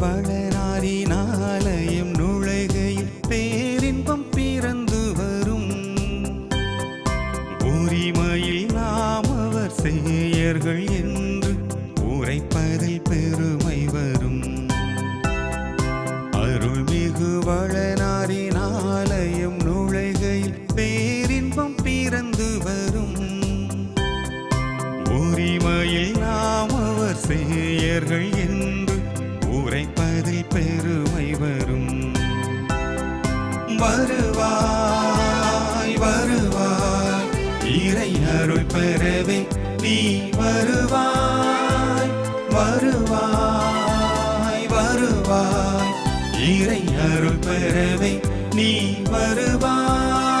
வளனாரினாலயம் நுழைகையில் பேரின்பம் பிறந்து வரும். உரிமையில் நாம் அவர் செய்யர்கள் என்று உரைப்பதில் பெருமை வரும். அருள்மிகு வளனாரினாலயம் நுழைகையில் பேரின்பம் பிறந்து வரும். உரிமையில் நாம் அவர் செய்யர்கள் என்று அதில் பெருமை வரும். வருவாய் வருவாய் இறை அருள் பெறவே நீ வருவாய் வருவாய் வருவாய் இறை அருள் பெறவே நீ வருவாய்.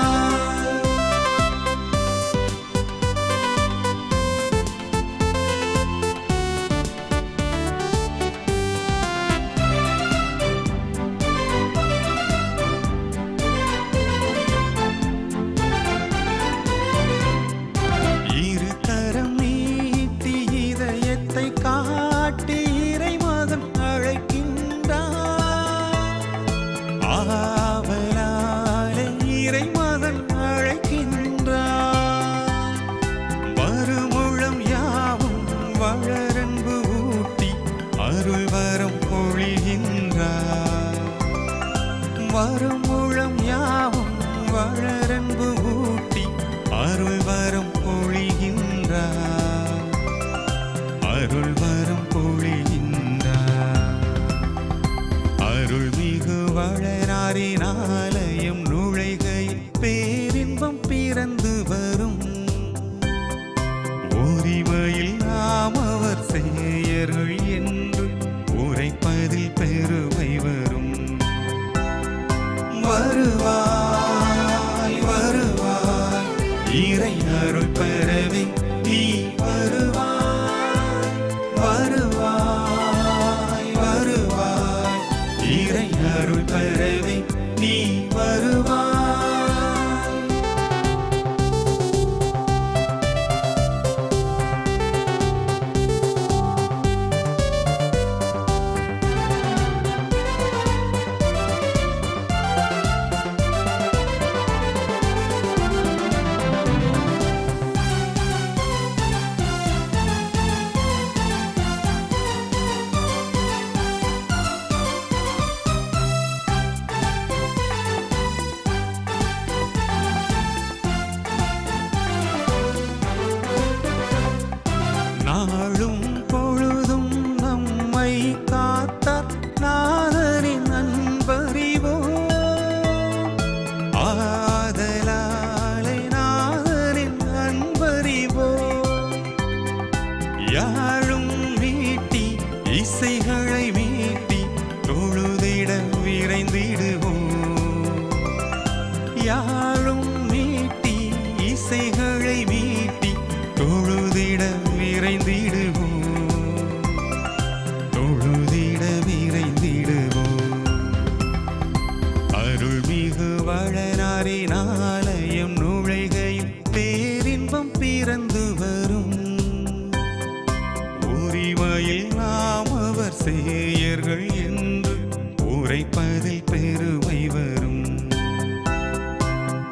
வரும் வருமுழம் யாவும் வளரன்பு ஊட்டி அருள் வரும் பொழிகின்றார் அருள் வரும் வருவாய் வருவாய். இறை அருள் பெறவே நாளும் பொழுதும் நம்மை காத்தார் நாதரின் அன்பறிவோ ஆதலாலை நாதரின் அன்பறிவோ யாழும் மீட்டி இசைகள் ஆசிரியர்கள் என்று உரைப்பதில் பெருமை வரும்.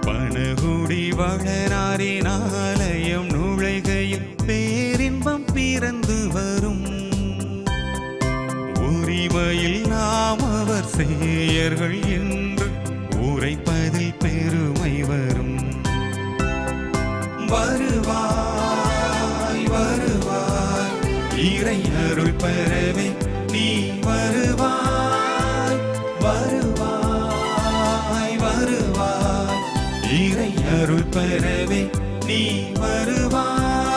பனகுடி வளனாரின் ஆலயம் நுழைகையில் பேரின்பம் பிறந்து வரும். உரிமையில் நாம் அவர் செய்யர்கள் என்று உரைப்பதில் பெருமை வரும். வருவாய் வருவாய் இறை அருள் பெறவே நீ வருவாய் வருவாய் வருவாய். இறை அருள் பெறவே நீ வருவாய்.